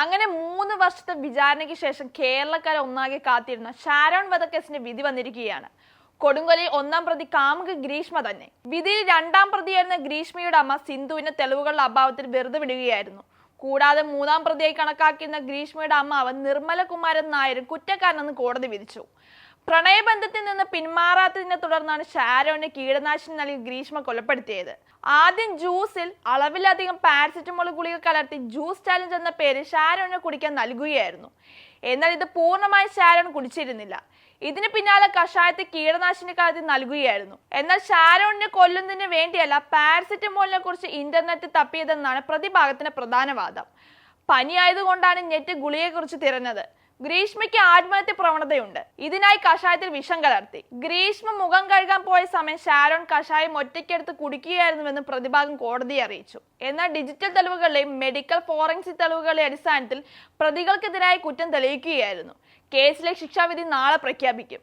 അങ്ങനെ മൂന്ന് വർഷത്തെ വിചാരണയ്ക്ക് ശേഷം കേരളക്കാരെ ഒന്നാകെ കാത്തിരുന്ന ഷാരോൺ വധക്കേസിന്റെ വിധി വന്നിരിക്കുകയാണ്. കൊടുങ്കൊലി ഒന്നാം പ്രതി കാമുക ഗ്രീഷ്മ തന്നെ. വിധിയിൽ രണ്ടാം പ്രതിയായിരുന്ന ഗ്രീഷ്മയുടെ അമ്മ സിന്ധുവിന്റെ തെളിവുകളുടെ അഭാവത്തിൽ വെറുതെ വിടുകയായിരുന്നു. കൂടാതെ മൂന്നാം പ്രതിയായി കണക്കാക്കിയിരുന്ന ഗ്രീഷ്മയുടെ അമ്മാവൻ നിർമ്മലകുമാരൻ നായരും കുറ്റക്കാരനെന്ന് കോടതി വിധിച്ചു. പ്രണയബന്ധത്തിൽ നിന്ന് പിന്മാറാത്തതിനെ തുടർന്നാണ് ഷാരോന് കീടനാശിനി നൽകി ഗ്രീഷ്മ കൊലപ്പെടുത്തിയത്. ആദ്യം ജ്യൂസിൽ അളവിലധികം പാരസെറ്റമോൾ ഗുളിക കലർത്തി ജ്യൂസ് ചാലഞ്ച് എന്ന പേര് ഷാരോന് കുടിക്കാൻ നൽകുകയായിരുന്നു. എന്നാൽ ഇത് പൂർണമായി ഷാരോൺ കുടിച്ചിരുന്നില്ല. ഇതിന് പിന്നാലെ കഷായത്തെ കീടനാശിനി കലർത്തി നൽകുകയായിരുന്നു. എന്നാൽ ഷാരോണിനെ കൊല്ലുന്നതിന് വേണ്ടിയല്ല പാരസെറ്റമോളിനെ കുറിച്ച് ഇന്റർനെറ്റ് തപ്പിയതെന്നാണ് പ്രതിഭാഗത്തിന്റെ പ്രധാന വാദം. പനിയായതുകൊണ്ടാണ് നെറ്റ് ഗുളിയെക്കുറിച്ച് തിരഞ്ഞത്. ഗ്രീഷ്മയ്ക്ക് ആത്മഹത്യ പ്രവണതയുണ്ട്. ഇതിനായി കഷായത്തിൽ വിഷം കലർത്തി. ഗ്രീഷ്മ മുഖം കഴുകാൻ പോയ സമയം ഷാരോൺ കഷായം ഒറ്റയ്ക്കെടുത്ത് കുടിക്കുകയായിരുന്നുവെന്ന് പ്രതിഭാഗം കോടതിയെ അറിയിച്ചു. എന്നാൽ ഡിജിറ്റൽ തെളിവുകളുടെയും മെഡിക്കൽ ഫോറൻസിക് തെളിവുകളുടെ അടിസ്ഥാനത്തിൽ പ്രതികൾക്കെതിരായ കുറ്റം തെളിയിക്കുകയായിരുന്നു. കേസിലെ ശിക്ഷാവിധി നാളെ പ്രഖ്യാപിക്കും.